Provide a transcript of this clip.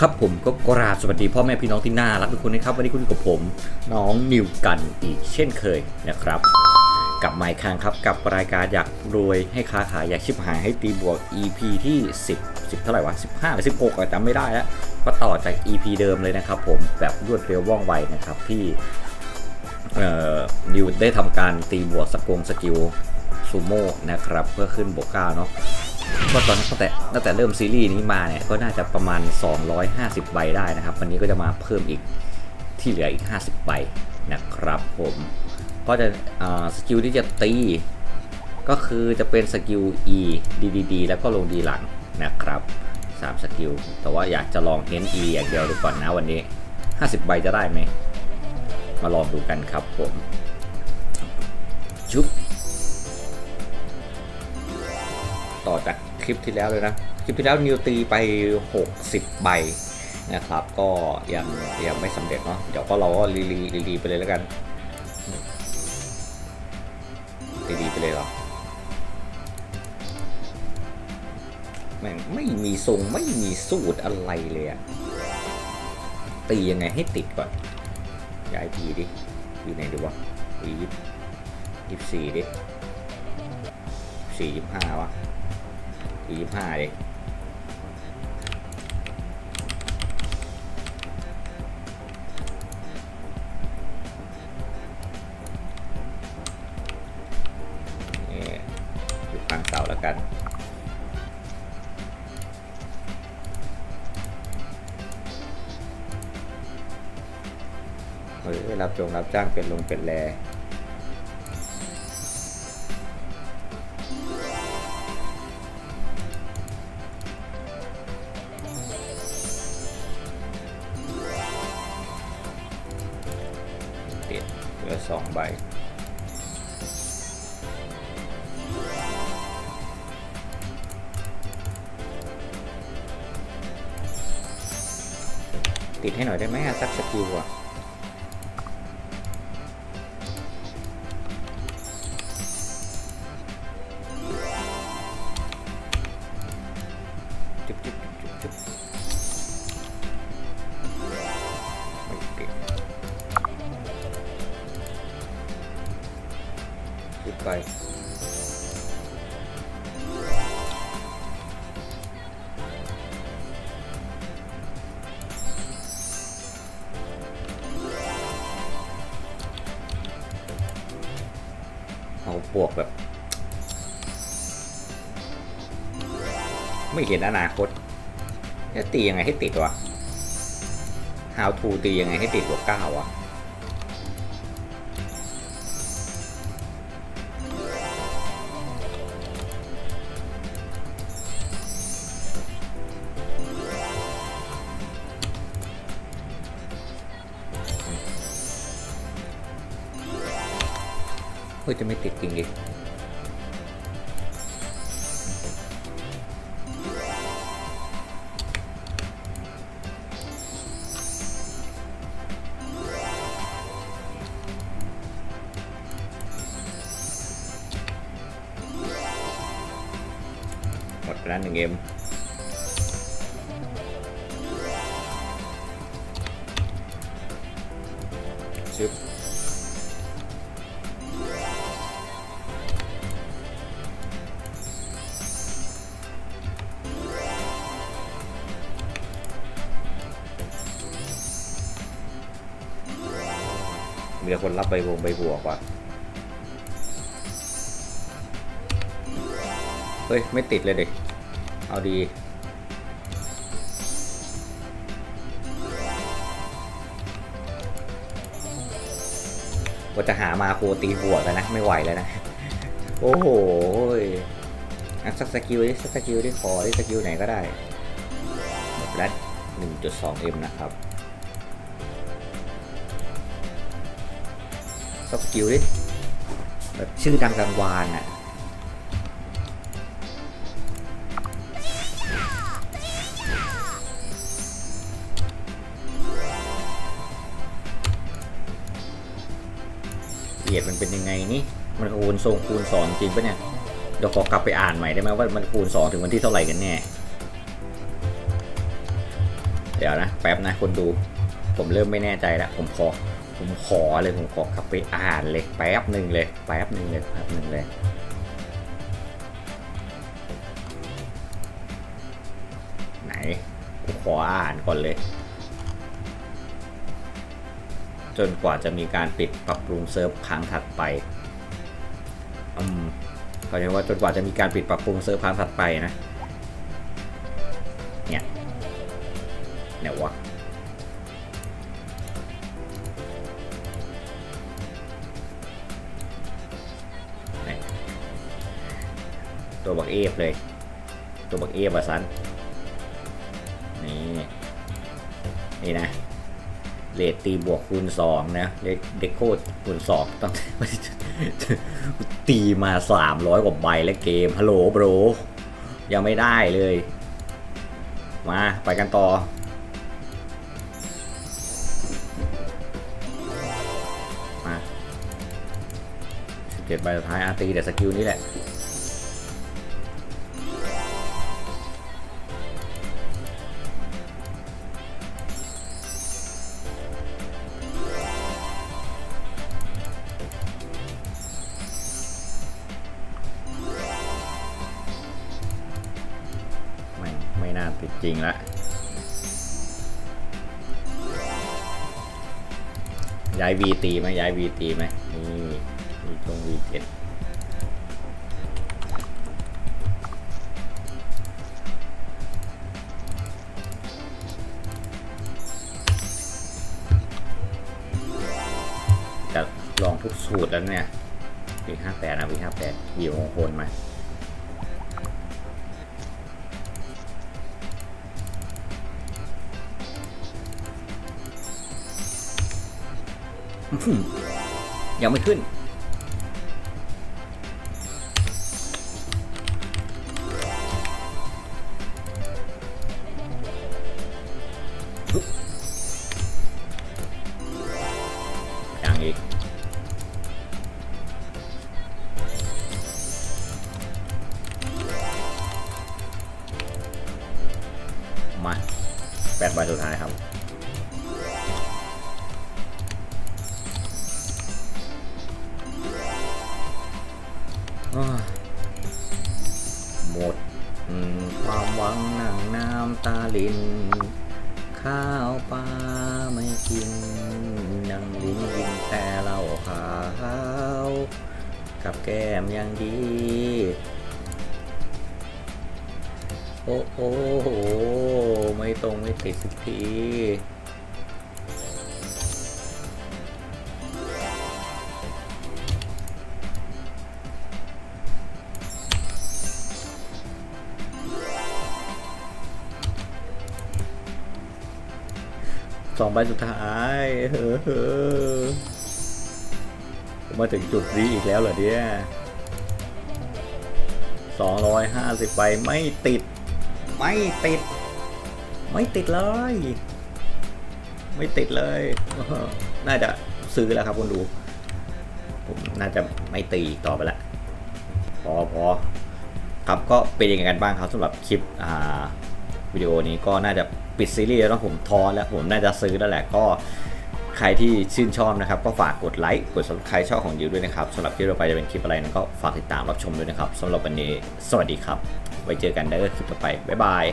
ครับผมก็กราบสวัสดีพ่อแม่พี่น้องที่น่ารักทุกคนนะครับ วันนี้คุณกับผม น้องนิวกันอีกเช่นเคยนะครับกลับมาอีกครั้งครับกับรายการอยากรวยให้ค้าขายอยากชิบหายให้ตีบวก EP ที่ 10 10 เท่าไหร่วะ 15หรือ16อะจำไม่ได้แล้วก็ต่อจาก EP เดิมเลยนะครับผมแบบรวดเร็วว่องไวนะครับที่นิวได้ทำการตีบวกสกงสกิลซูโม่นะครับเพื่อขึ้นบวกเก้าเนาะ ก็ตอนตั้งแต่ตั้งแต่เริ่มซีรีส์นี้มาเนี่ยก็น่าจะประมาณ 250 ใบได้นะครับ วันนี้ก็จะมาเพิ่มอีกที่เหลืออีก 50 ใบนะครับผมก็จะสกิลที่จะตีก็คือจะเป็นสกิล E DDD แล้วก็ลงดีหลังนะครับ3สกิลแต่ว่าอยากจะลองเน้น E อย่างเดียวดูก่อนนะวันนี้ 50 ใบจะได้ไหม มาลองดูกันครับผม ชุบ จากคลิปที่แล้วเลยนะ คลิปที่แล้วนิวตีไป 60 ใบนะครับ ก็ยังยังไม่สำเร็จเนาะเดี๋ยวก็เราก็รีรีรีรีไปเลยแล้วกันรีรีไปเลยเหรอแม่งไม่มีทรงไม่มีสูตรอะไรเลยอะตียังไงให้ติดก่อนย้ายทีดิ อยู่ไหนดีวะยี่ยี่สี่ดิสี่ยี่ห้าวะ ยี่ห้าเลยนี่อยู่ข้างเสาแล้วกันเฮ้ยรับจงรับจ้างเป็นลงเป็นแร 2 ใบ ติดให้หน่อยได้ไหมสักสกิลอะจุ๊บ ไป เอาปวกแบบ ไม่เห็นอนาคตจะตียังไงให้ติดวะ How to ตียังไงให้ติดบวเก้าวะ เฮ้ยจะไม่ติดจริงดิหมดแล้วหนึ่งเกม มีแต่คนรับใบวงใบบัวกว่า เฮ้ย ไม่ติดเลยเด็ก เอาดี ว่าจะหามาโคตีบวกแล้วนะ ไม่ไหวแล้วนะ โอ้โหอะสักสกิลดิสักสกิลดิขอดิสกิลไหนก็ได้หมดแล้ว 1.2M นะครับ สกิลดิ แบบชื่อดังกลางวานอะเหียดมันเป็นยังไงนี่ มันคูณทรงคูณสองจริงปะเนี่ย เดี๋ยวขอกลับไปอ่านใหม่ได้ไหมว่ามันคูณสองถึงวันที่เท่าไหร่กันแน่ เดี๋ยวนะ แป๊บนะคนดู ผมเริ่มไม่แน่ใจแล้ว ผมขอ ผมขอเลยผมขอกลับไปอ่านเลยแป๊บหนึ่งเลยแป๊บหนึ่งเลยแป๊บหนึ่งเลยไหนผมขออ่านก่อนเลย จนกว่าจะมีการปิดปรับปรุงเซิร์ฟครั้งถัดไปอืมเขาเรียกว่าจนกว่าจะมีการปิดปรับปรุงเซิร์ฟครั้งถัดไปนะเนี่ยเนี่ยวะ ตัวบักเอฟเลย ตัวบักเอฟอะสันนี่นี่นะเลทตีบวกคูณสองนะเด็กโคตรคูณสองต้องตีมาสามร้อยกว่าใบแล้วเกมฮัลโหลโบรยังไม่ได้เลย มาไปกันต่อมาสิบเจ็ดใบสุดท้ายอาตีแต่สกิลนี้แหละ น่าติดจริงละย้ายวีตีไหมย้ายวีตีไหมนี่วีตรงวีเจ็ดจะลองทุกสูตรแล้วเนี่ยวีห้าแปดนะวีห้าแปดวีมงคลมา ยังไม่ขึ้นปึ๊บยังอีกมาแปดใบสุดท้าย หมดความหวังนั่งน้ำตาลิน ข้าวปลาไม่กินนั่งลิ้นกินแต่เหล้าขาว กับแก้มยังดี โอ้โอ้โหไม่ตรงไม่ติดสักที สองใบสุดท้ายเฮ้อเฮ้อผมมาถึงจุดนี้อีกแล้วเหรอเนี่ยสองร้อยห้าสิบใบไม่ติด ไม่ติด ไม่ติดเลย ไม่ติดเลยเออน่าจะซื้อแล้วครับคุณดู ผมน่าจะไม่ตีอีกต่อไปละพอพอครับก็เป็นยังไงกันบ้างครับสำหรับคลิปอ่า วิดีโอนี้ก็น่าจะปิดซีรีส์แล้วผมท้อแล้วผมน่าจะซื้อแล้วแหละก็ใครที่ชื่นชอบนะครับ ก็ฝากกดไลค์กด subscribe ช่องของยิวด้วยนะครับสำหรับคลิปต่อไปจะเป็นคลิปอะไรนั้นก็ฝากติดตามรับชมด้วยนะครับสำหรับวันนี้สวัสดีครับ ไว้เจอกันในคลิปต่อไปบ๊ายบาย